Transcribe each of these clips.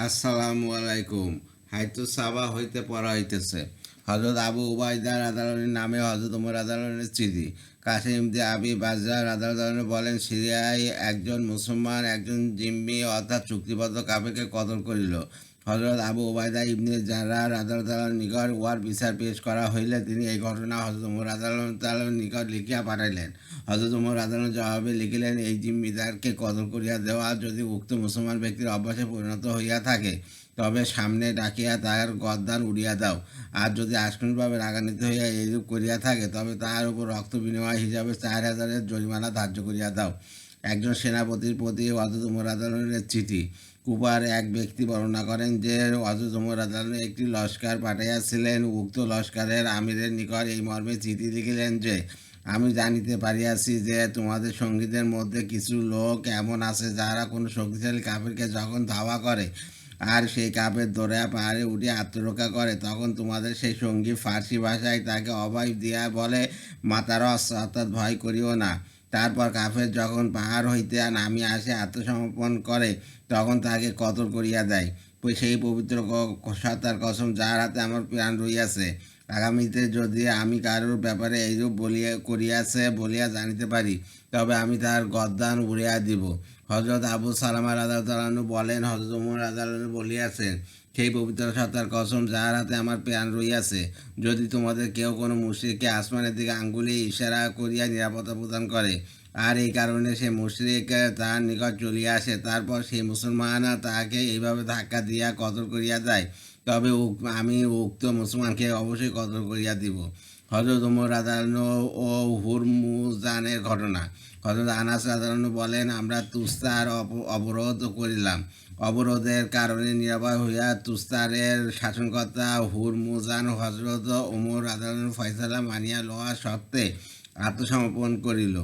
আসসালামু আলাইকুম হাইতু সাবা হইতে পড়া হইতেছে। হজরত আবু উবাইদার আদালতের নামে হজরত উমর আদালনের স্মৃতি। কাসিম দে আবি বাজার আদালত বলেন, সিরিয়ায় একজন মুসলমান, একজন জিম্মি, অর্থাৎ চুক্তিবদ্ধ কাবেকে কদল করিল। হজরত আবু ওবায়দা ইবনে জারার আদালত নিকট ওয়ার বিচার পেশ করা হইলে তিনি এই ঘটনা হজরত উমর আদালত নিকট লিখিয়া পাঠাইলেন। হজরত উমর আদালত জবাবে লিখিলেন, এই জিম্মিদারকে কতল করিয়া দেওয়া যদি উক্ত মুসলমান ব্যক্তির অভ্যাসে পরিণত হইয়া থাকে, তবে সামনে ডাকিয়া তাহার গদ্দান উড়িয়া দাও। আর যদি আশ্রমভাবে রাগান্বিত হইয়া এইরূপ করিয়া থাকে, তবে তাহার উপর রক্ত বিনিময় হিসাবে চার হাজারের জরিমানা ধার্য করিয়া দাও। একজন সেনাপতির প্রতি অজত উমর আদালতের চিঠি কুপার এক ব্যক্তি বর্ণনা করেন যে অজত উমর আদালত একটি লস্কর পাঠাইয়াছিলেন। উক্ত লস্করের আমিরের নিকট এই মর্মে চিঠি লিখিলেন যে, আমি জানিতে পারিয়াছি যে, তোমাদের সঙ্গীদের মধ্যে কিছু লোক এমন আছে যারা কোনো শক্তিশালী কাপেরকে যখন ধাওয়া করে আর সেই কাপের দৌড়া পাহাড়ে উঠে আত্মরক্ষা করে, তখন তোমাদের সেই সঙ্গী ফার্সি ভাষায় তাকে অভয় দিয়া বলে মাতারস অর্থাৎ ভয় করিও না। তারপর কাফের যখন পাহাড় হইতে নামি আসে আত্মসমর্পণ করে, তখন তাকে কতল করিয়া দেয়। সেই পবিত্র সত্তার কসম যার হাতে আমার প্রাণ রইয়াছে আগামীতে যদি আমি কারোর ব্যাপারে এইরূপ বলিয়া, করিয়াছে বলিয়া জানিতে পারি, তবে আমি তার গদ্দান উড়িয়া দিব। হজরত আবু সালামা রাজা বলেন হজরত উমর রাজা বলিয়াছেন সেই পবিত্র সত্তার কসম যার হাতে আমার প্রাণ রইয়াছে, যদি তোমাদের কেউ কোনো মুশ্রিককে আসমানের দিকে আঙ্গুলি ইশারা করিয়া নিরাপত্তা প্রদান করে, আর এই কারণে সে মুশ্রিক তার নিকট চলিয়া আসে, তারপর সেই মুসলমান তাহাকে এইভাবে ধাক্কা দিয়া কতল করিয়া দেয় তবে আমি উক্ত মুসলমানকে অবশ্যই কতল করিয়া দিব। হজরত উমর রাদান ও হুরমুজানের ঘটনা। হজরত আনাস রাদান বলেন, আমরা তুস্তার অবরোধ করিলাম। অবরোধের কারণে নিরাপদ হইয়া তুস্তারের শাসনকর্তা হুরমুজান হজরত ওমর আদালতের ফয়সালা মানিয়া লওয়া সত্ত্বে আত্মসমর্পণ করিল।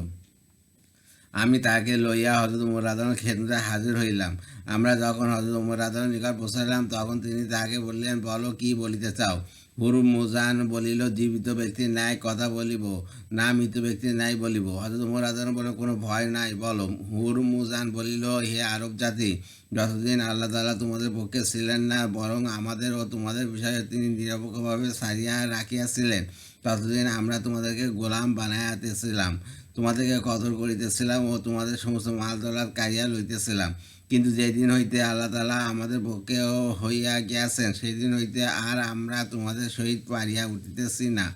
আমি তাকে লইয়া হজরত উমর রাদানের ক্ষেত্রে হাজির হইলাম। আমরা যখন হজরত উমর রাদানের নিকট পৌঁছালাম তখন তিনি তাকে বললেন, বলো কি বলিতে চাও? হুরু মুজান বলিল, জীবিত ব্যক্তির ন্যায় কথা বলিব, না মৃত ব্যক্তির ন্যায় বলিব। হজরত উমর রাদান বলে কোনো ভয় নাই। বলো। হুরু মুজান বলিল, হে আরব জাতি, যতদিন আল্লাহ তাআলা তোমাদের পক্ষে ছিলেন না, বরং আমাদের ও তোমাদের বিষয়ে তিনি নিরপেক্ষভাবে সারিয়া রাখিয়াছিলেন, ততদিন আমরা তোমাদেরকে গোলাম বানাইতেছিলাম তোমাদেরকে কদর করিতেছিলাম ও তোমাদের সমস্ত মাল দলাত কারিয়া লইতেছিলাম। কিন্তু যেদিন হইতে আল্লাহ তালা আমাদের পক্ষে হইয়া গিয়াছেন সেই দিন হইতে আর আমরা তোমাদের সহিত পারিয়া উঠিতেছি না।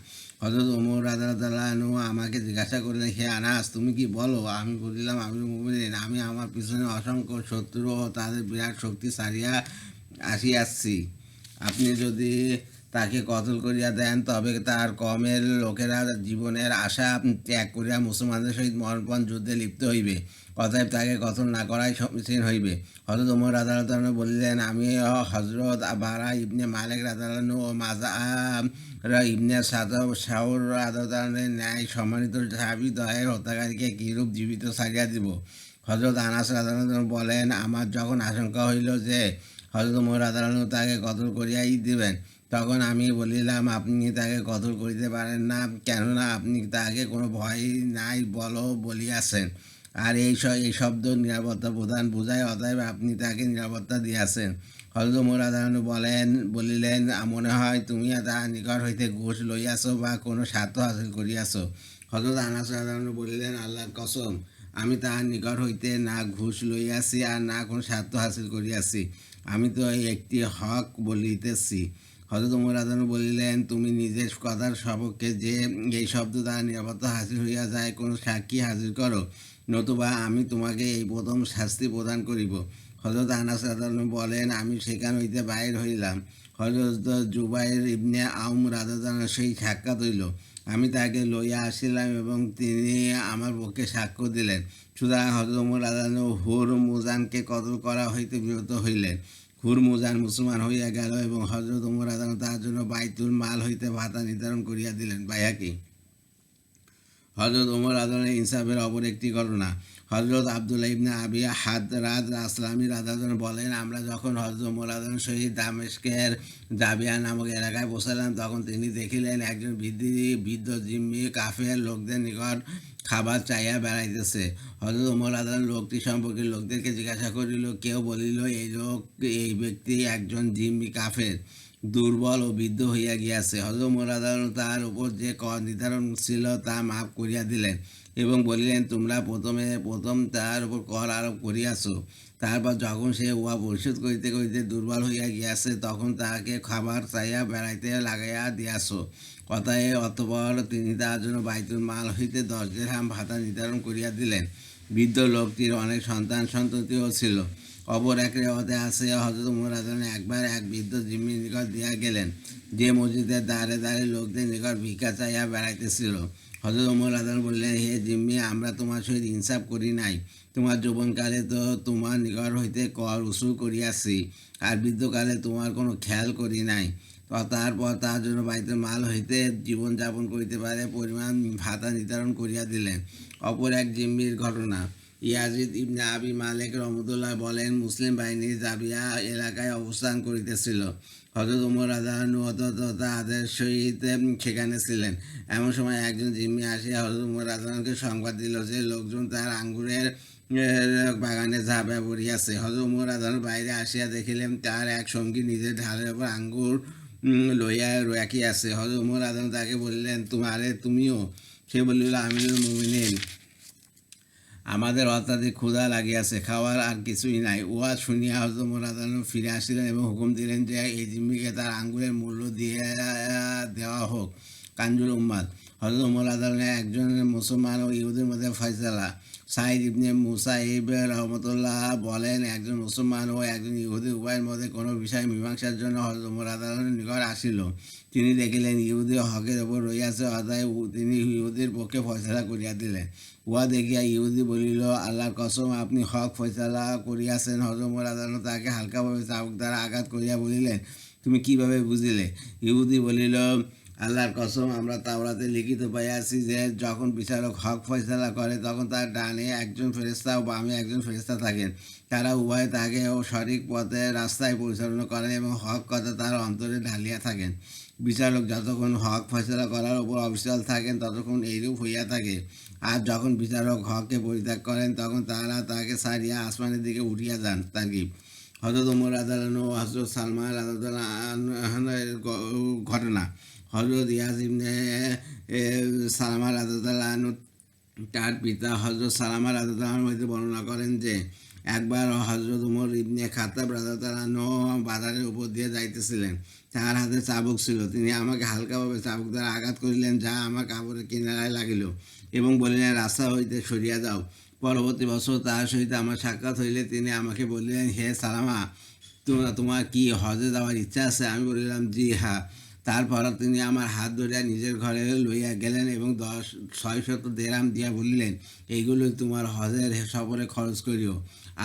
হজরত ওমর রাজা তালানু আমাকে জিজ্ঞাসা করলেন, হে আনাস, তুমি কি বলো? আমি বলিলাম আমি মুমিন আমি আমার পিছনে অসংখ্য শত্রু ও তাদের বিরাট শক্তি সারিয়া আসিয়াছি। আপনি যদি তাকে কতল করিয়া দেন, তবে তার কমের লোকেরা জীবনের আশা ত্যাগ করিয়া মুসলমানদের সহিত মরণপণ যুদ্ধে লিপ্ত হইবে। অতএব তাকে কতল না করাই সমীচীন হইবে। হজরত ওমর আদালত বলিলেন, আমি হজরত বারা ইবনে মালিক রাদালানু ও মাজা ইবনে সাদা শাহর আদালতের ন্যায় সম্মানিত সাহাবি দয়ের হত্যাকারীকে কিরূপ জীবিত ছাড়িয়া দিব? হজরত আনাস রাদালান বলেন, আমার যখন আশঙ্কা হইল যে হজরত ওমর আদালন তাকে কতল করিয়াই দিবেন তখন আমি বলিলাম, আপনি তাকে কতল করিতে পারেন না, কেননা আপনি তাকে কোনো ভয় নাই বলো বলিয়াছেন। আর এই এই শব্দ নিরাপত্তা প্রধান বোঝায়, অতএব আপনি তাকে নিরাপত্তা দিয়াছেন। হজরত মোরাদানু বলেন, বলিলেন, মনে হয় তুমি তাহার নিকট হইতে ঘুষ লইয়াছ বা কোনো স্বার্থ হাসিল করিয়াছ। হজরত আনাস রাদানু বলিলেন, আল্লাহর কসম, আমি তাহার নিকট হইতে না ঘুষ লইয়াছি আর না কোনো স্বার্থ হাসিল করিয়াছি। আমি তো একটি হক বলিতেছি। হজরত উমর বলিলেন, তুমি নিজের কথার সপক্ষে যে এই শব্দ দ্বারা নিরাপত্তা হাসিল হইয়া যায়, কোনো সাক্ষী হাজির করো। নতুবা আমি তোমাকে এই প্রথম শাস্তি প্রদান করিব। হজরত আনাস আদালু বলেন, আমি সেখান হইতে বাইর হইলাম। হজরত জুবাইর ইবনে আউম রাজাদানের সেই সাক্ষাৎ হইল। আমি তাকে লইয়া আসিলাম এবং তিনি আমার পক্ষে সাক্ষ্য দিলেন। সুতরাং হজরত উমর হুর মুজানকে কতল করা হইতে বিরত হইলেন। হুরমুজান মুসলমান হইয়া গেল এবং হজরত উমর আদান তার জন্য বাইতুল মাল হইতে ভাতা নির্ধারণ করিয়া দিলেন। বাইহাকি হজরত উমর আদানের ইনসাফের অপর একটি ঘটনা। হজরত আবদুল্লাহ ইবনে আবি হাদ রাজ আসলামী রাজাজন বলেন, আমরা যখন হজরত মোরাদন শহীদ দামেশকের জাবিয়া নামক এলাকায় বসালাম তখন তিনি দেখিলেন একজন বৃদ্ধি বৃদ্ধ জিম্মি কাফের লোকদের নিকট খাবার চাইয়া বেড়াইতেছে। হজরত ওমর আদান লোকটি সম্পর্কে লোকদেরকে জিজ্ঞাসা করিল, কেউ বলিল, এই লোক, এই ব্যক্তি একজন জিম্মি কাফের, দুর্বল ও বৃদ্ধ হইয়া গিয়াছে। হজরত মোরাদান তার উপর যে কর নির্ধারণ ছিল তা মাফ করিয়া দিলেন। এবং বলিলেন, তোমরা প্রথমে, প্রথম তার উপর কর আরোপ করিয়াছ। তারপর যখন সে উহা পরিশোধ করিতে করিতে দুর্বল হইয়া গিয়াছে, তখন তাহাকে খাবার চাইয়া বেড়াইতে লাগাইয়া দিয়াছ। কথায় অতপর তিনি তার জন্য বাইতুল মাল হইতে দশ হাম ভাতা নির্ধারণ করিয়া দিলেন। বৃদ্ধ লোকটির অনেক সন্তান সন্ততিও ছিল। অপর এক রেওয়াতে আছে হজরত মুরাদন একবার এক বৃদ্ধ জিম্মির নিকট দিয়া গেলেন। যে মসজিদের দ্বারে দ্বারে লোকদের নিকট ভিক্ষা চাইয়া বেড়াইতেছিল। হজরত উমর আদান বললেন, হে জিম্মি, আমরা তোমার সহিত ইনসাফ করি নাই। তোমার যৌবনকালে তো তোমার নিকট হইতে কর উসুল করিয়াছি, আর বৃদ্ধকালে তোমার কোনো খেয়াল করি নাই। তারপর তার জন্য বাড়িতে মাল হইতে জীবনযাপন করিতে পারে, পরিমাণ ভাতা নির্ধারণ করিয়া দিলেন। অপর এক জিম্মির ঘটনা। ইয়াজিদ ইবনে আবি মালিক রহমতুল্লাহ বলেন, মুসলিম বাহিনী জাবিয়া এলাকায় অবস্থান করিতেছিল। হজরত উমর আদাহানু তথা আদের সহিত সেখানে ছিলেন। এমন সময় একজন জিম্মি আসিয়া হজরত উমর আদাহানকে সংবাদ দিল যে, লোকজন তার আঙ্গুরের বাগানে ঝাঁপা পড়িয়াছে। হজরত উমর আদাহান বাইরে আসিয়া দেখিলেন, তার এক সঙ্গী নিজের ঢালের উপর আঙ্গুর লইয়া রাখিয়াছে। হজরত উমর আদাহান তাকে বললেন, তোমারে, তুমিও? সে বলিল, আমিরুল মুমিনিন। আমাদের অত্যাধিক ক্ষুধা লাগিয়াছে খাওয়ার আর কিছুই নাই। উহা শুনিয়া হজরত মোরাদানু ফিরে আসিলেন এবং হুকুম দিলেন যে, এই জিম্মিকে তার আঙ্গুলের মূল্য দিয়ে দেওয়া হোক কাঞ্জুল উম্মাদ। হজরত মোরাদানে একজন মুসলমান ও ইহুদের মধ্যে ফয়সালা। সাইদ ইবনে মুসাইব রহমতুল্লাহ বলেন, একজন মুসলমান ও একজন ইহুদি, উভয়ের মধ্যে কোনো বিষয় মীমাংসার জন্য হজরত মোরাদানের নিকট আসিল। তিনি দেখিলেন, ইহুদি হকের ওপর রইয়াছে অতএব তিনি ইহুদির পক্ষে ফয়সালা করিয়া দিলেন। উহা দেখিয়া ইহুদি বলিল আল্লাহর কসম, আপনি হক ফয়সালা করিয়াছেন হজমর আদালত তাকে হালকাভাবে চাবুক দ্বারা আঘাত করিয়া বলিলেন। তুমি কীভাবে বুঝিলে? ইহুদি বলিল, আল্লাহর কসম, আমরা তাওরাতে লিখিত পাইয়াছি যে, যখন বিচারক হক ফয়সালা করে, তখন তার ডানে একজন ফেরেস্তা ও বামে একজন ফেরেস্তা থাকেন। তারা উভয় তাকে ও সঠিক পথে রাস্তায় পরিচালনা করেন এবং হক কথা তার অন্তরে ঢালিয়া থাকেন। বিচারক যতক্ষণ হক ফয়সলা করার উপর অবিশ্বাস থাকেন ততক্ষণ এইরূপ হইয়া থাকে। আর যখন বিচারক হককে পরিত্যাগ করেন তখন তারা তাকে সারিয়া আসমানের দিকে উঠিয়া যান তারকিব হজরত উমর আদালান ও হজরত সালমান আদালানের ঘটনা। হজরত ইয়াজ ইবনে এ, সালমান আদালান তার পিতা হজরত সালামা রাজাতালার মধ্যে বর্ণনা করেন যে একবার হজরত উমর ইবনে খাতাব রাজাতালানো বাজারের উপর দিয়ে যাইতেছিলেন। তার হাতে চাবুক ছিল। তিনি আমাকে হালকাভাবে চাবুক দ্বারা আঘাত করিলেন, যা আমার কাপড়ের কিনারায় লাগিল এবং বলিলেন, রাস্তা হইতে সরিয়া যাও। পরবর্তী বছর তার সহিত আমার সাক্ষাৎ হইলে তিনি আমাকে বলিলেন, হে সালামা, তোমার তোমার কি হজে যাওয়ার ইচ্ছা আছে? আমি বলিলাম, জি হ্যাঁ। তারপর তিনি আমার হাত ধরিয়া নিজের ঘরে লইয়া গেলেন এবং দশ, ছয় শত দেরাম দিয়া বলিলেন এইগুলো তোমার হজের সফরে খরচ করিও।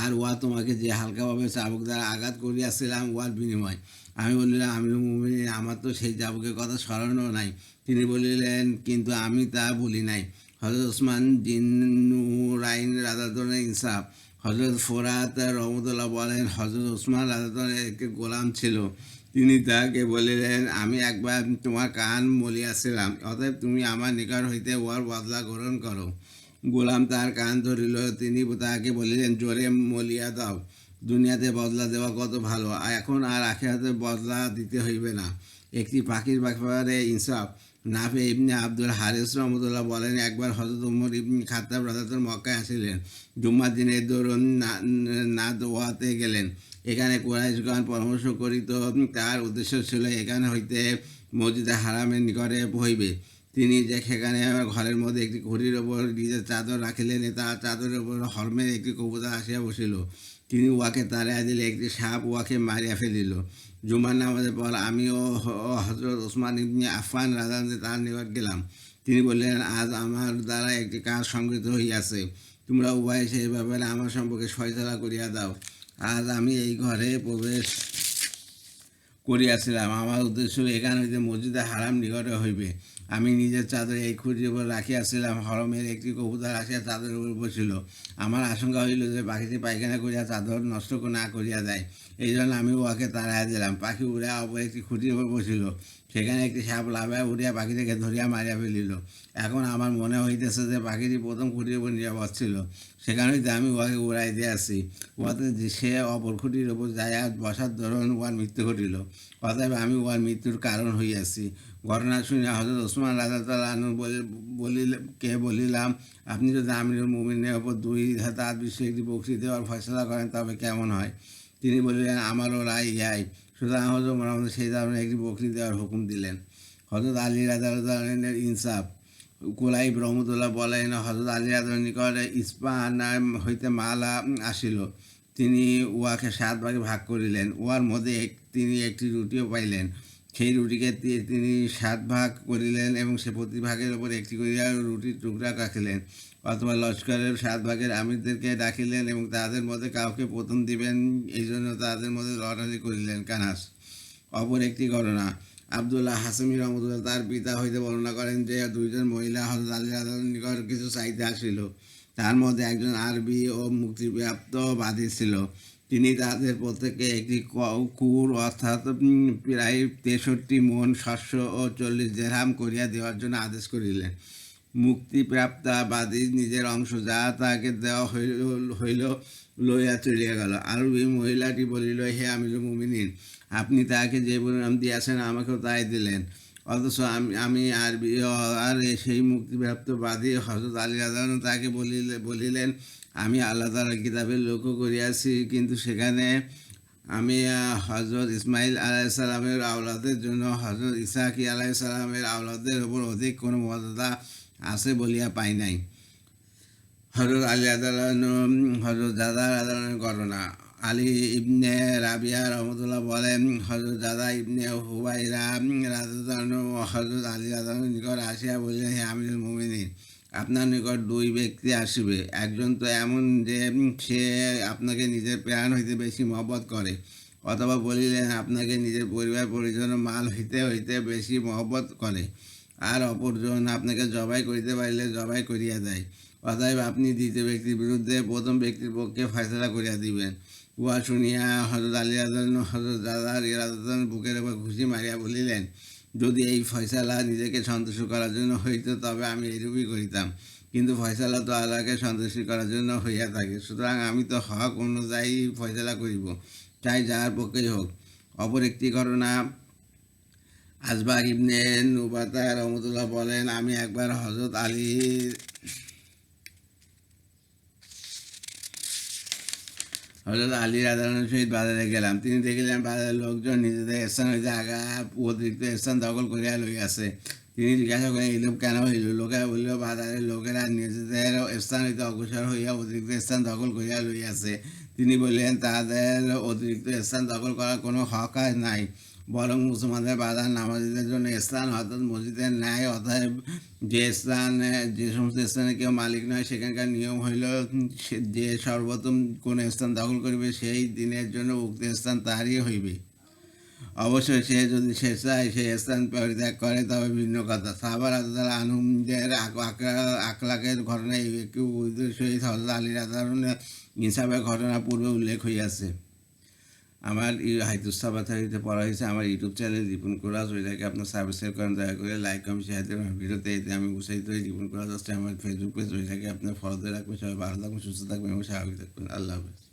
আর উহা তোমাকে যে হালকাভাবে চাবুক দ্বারা আঘাত করিয়াছিলাম, উহার বিনিময়। আমি বলিলাম আমি আমার তো সেই চাবুকের কথা স্মরণও নাই। তিনি বলিলেন, কিন্তু আমি তা বলি নাই। হজরত ওসমান জিন্নুরাইন রাজাদনের ইনসাফ। হজরত ফোরাত রহমতুল্লাহ বলেন হজরত ওসমান রাজাদনের একটি গোলাম ছিল। তিনি তাকে বলিলেন, আমি একবার তোমার কান মলিয়াছিলাম, অতএব তুমি আমার নিকট হইতে ওর বদলা গ্রহণ করো। গোলাম তার কান ধরিল, তিনি তাকে বলিলেন, জোরে মলিয়া দাও, দুনিয়াতে বদলা দেওয়া কত ভালো এখন আর আখেরাতে বদলা দিতে হইবে না। একটি পাখির ব্যাপারে ইনসাফ। নাফে ইবনে আব্দুল হারিস রহমতুল্লাহ বলেন, একবার হজরত উমর ইবনে খাত্তাব রাজাতুল মক্কায় আসিলেন। জুম্মার দিনের দরুন না দোয়াতে গেলেন। এখানে কোরাইশগণ পরামর্শ করিত তার উদ্দেশ্য ছিল এখানে হইতে মসজিদে হারামের নিকটে হইবে তিনি যে সেখানে ঘরের মধ্যে একটি ঘড়ির ওপর নিজের চাদর রাখিলেন তার চাদরের ওপর হর্মের একটি কবুতর আসিয়া বসিল। তিনি উহাকে তাড়াইয়া দিলে একটি সাপ উহাকে মারিয়া ফেলিল। জুমার নামাজের পর আমিও হজরত ওসমান ইবনে আফান রাজা তার নিকট গেলাম। তিনি বললেন, আজ আমার দ্বারা একটি কাজ সংগৃহীত হইয়াছে। তোমরা উভয় সেই ব্যাপারে আমার সম্পর্কে ফয়সলা করিয়া দাও। আজ আমি এই ঘরে প্রবেশ করিয়াছিলাম। আমার উদ্দেশ্য এখান হইতে মসজিদে হারাম নিকটে হইবে। আমি নিজের চাদর এই খুঁটির উপর রাখিয়াছিলাম, হরমের একটি কবুতর আসিয়া চাদরের উপর বসিল। আমার আশঙ্কা হইল যে পাখিটি পায়খানা করিয়া চাদর নষ্ট না করিয়া দেয় এই জন্য আমি উহাকে তাড়াইয়া দিলাম। পাখি উড়িয়া অপর একটি খুঁটির উপর বসিল। সেখানে একটি সাপ লাভাইয়া উড়িয়া পাখিটিকে ধরিয়া মারিয়া ফেলিল। এখন আমার মনে হইতেছে যে পাখিটি প্রথম খুঁটির উপর নিরাপদ ছিল। সেখানে হইতে আমি উহাকে উড়াই দিয়ে আসি। উহাতে সে অপর খুঁটির উপর যাইয়া বসার দরুন উহার মৃত্যু ঘটিল। অতএব আমি উহার মৃত্যুর কারণ হইয়াছি। ঘটনা শুনিয়া হজরত ওসমান রাজা তালু বলিল কে বলিলাম, আপনি যদি আমিরুল মুমিনের ওপর দুই হাত বিশ্বে একটি বকরি দেওয়ার ফয়সলা করেন, তবে কেমন হয়? তিনি বলিলেন, আমারও রায় ইয়াই সুতরাং হজরত মোহাম্মদ সেই ধরনের একটি বকরি দেওয়ার হুকুম দিলেন। হজরত আলী রাজার ইনসাফ। কুলাই রহমতুল্লাহ বলেন হজরত আলী রাজার নিকট ইস্পাহান হইতে মালা আসিল। তিনি উহাকে সাত ভাগে ভাগ করিলেন। উহার মধ্যে তিনি একটি রুটিও পাইলেন। সেই রুটিকে তিনি সাত ভাগ করিলেন এবং সে প্রতি ভাগের ওপর একটি করিয়া রুটির টুকরা রাখিলেন। অথবা লস্করের সাত ভাগের আমিরদেরকে ডাকিলেন এবং তাদের মধ্যে কাউকে প্রথম দিবেন, এই জন্য তাদের মধ্যে লড়াই করিলেন কানাস। অপর একটি ঘটনা, আবদুল্লাহ হাসমি রহমতুল্লাহ তার পিতা হইতে বর্ণনা করেন যে দুইজন মহিলা হজরত আলী নিকট কিছু চাইতে আসিল। তার মধ্যে একজন আরবি ও মুক্তিপ্রাপ্ত বাদী ছিল। তিনি তাদের প্রত্যেককে একটি ক- কুর অর্থাৎ প্রায় তেষট্টি মন শস্য ও চল্লিশ জেরহাম করিয়া দেওয়ার জন্য আদেশ করিলেন। মুক্তিপ্রাপ্তা বাদী নিজের অংশ যা তাকে দেওয়া হইল হইল লইয়া চলিয়া গেল। আরবি মহিলাটি বলিল, হে আমিরুল মুমিনিন, আপনি তাকে যে পরিণাম দিয়েছেন, আমাকেও তাই দিলেন। অথচ আমি আমি আরবি, আর সেই মুক্তিপ্রাপ্ত বাদী হজরত আলী আদান তাকে বলিলে, বলিলেন, আমি আল্লাহ তালার কিতাবের লক্ষ্য করিয়াছি, কিন্তু সেখানে আমি হজরত ইসমাইল আলাইসালামের আওলাদের জন্য হজরত ইসাকি আলাইসালামের আওলাদের উপর অধিক কোনো মর্যাদা আছে বলিয়া পাই নাই। হজরত আলী আদালন হজরত দাদার আদালনের ঘটনা। আলী ইবনে রাবিয়া রহমতুল্লাহ বলেন হজরত দাদা ইবনে হুবাইরা রাজন হজরত আলী আদালনের নিকট আসিয়া বললেন, হে আমিরুল মুমিনিন আপনার নিকট দুই ব্যক্তি আসিবে। একজন তো এমন যে সে আপনাকে নিজের প্রাণ হইতে বেশি মহব্বত করে, অথবা বলিলেন আপনাকে নিজের পরিবার পরিজন মাল হইতে হইতে বেশি মহব্বত করে, আর অপরজন আপনাকে জবাই করিতে পারিলে জবাই করিয়া দেয়। অতএব আপনি দ্বিতীয় ব্যক্তির বিরুদ্ধে প্রথম ব্যক্তির পক্ষে ফয়সলা করিয়া দিবেন। উহা শুনিয়া হজরত আলী হজরত দাদা রিয়াদান বুকের উপর ঘুষি মারিয়া বলিলেন যদি এই ফয়সালা নিজেকে সন্তুষ্ট করার জন্য হইত, তবে আমি এরূপই করিতাম। কিন্তু ফয়সালা তো আল্লাহকে সন্তুষ্ট করার জন্য হইয়া থাকে। সুতরাং আমি তো হক অনুযায়ী ফয়সালা করিব, চাই যার পক্ষেই হোক। অপর একটি ঘটনা, আজবাগ ইবনে নুবাতা রহমতুল্লাহ বলেন, আমি একবার হজরত আলী হজরত আলী রাধারণের সহিত বাজারে গেলাম। তিনি দেখিলেন বাজারের লোকজন নিজেদের স্থান হইতে আগা অতিরিক্ত স্থান দখল করিয়া লইয়াছে। তিনি জিজ্ঞাসা করেন এই লোক কেন হইল? লোকেরা বলিল বাজারের লোকেরা নিজেদের স্থান হইতে অগ্রসর হইয়া অতিরিক্ত স্থান দখল করিয়া লইয়াছে। তিনি বললেন, তাদের অতিরিক্ত স্থান দখল করার কোনো হক নাই। বরং মুসলমানদের বাজার নামাজিদের জন্য স্থান, অর্থাৎ মসজিদের ন্যায়, অতএব যে স্থান, যে সমস্ত স্থানে কেউ মালিক নয়, সেখানকার নিয়ম হইল যে সর্বপ্রথম কোন স্থান দখল করিবে, সেই দিনের জন্য উক্ত স্থান তারই হইবে। অবশ্যই সে যদি সে চায় সেই স্থান পরিত্যাগ করে, তবে ভিন্ন কথা। সাহাবার আদাল আনুমদের আকলাকের ঘটনায় একটু সহিত হজরত আলী রাজারণের ইনসাফের ঘটনা পূর্বে উল্লেখ হইয়াছে। আমার হাইতুস্তাবাথারিতে পড়া হয়েছে, আমার ইউটিউব চ্যানেল রিপন কোরাস, ওইটাকে আপনার সাবস্ক্রাইব করেন, দয়া করে লাইক কমেন্ট শেয়ার দেবেন আমার ভিডিওতে এতে আমি উৎসাহিত হই। রিপন কোরাস হচ্ছে আমার ফেসবুক পেজ ওইটাকে আপনার ফলো দিয়ে রাখবেন। সবাই ভালো থাকবেন, সুস্থ থাকবেন এবং স্বাভাবিক থাকবেন। আল্লাহ হাফেজ।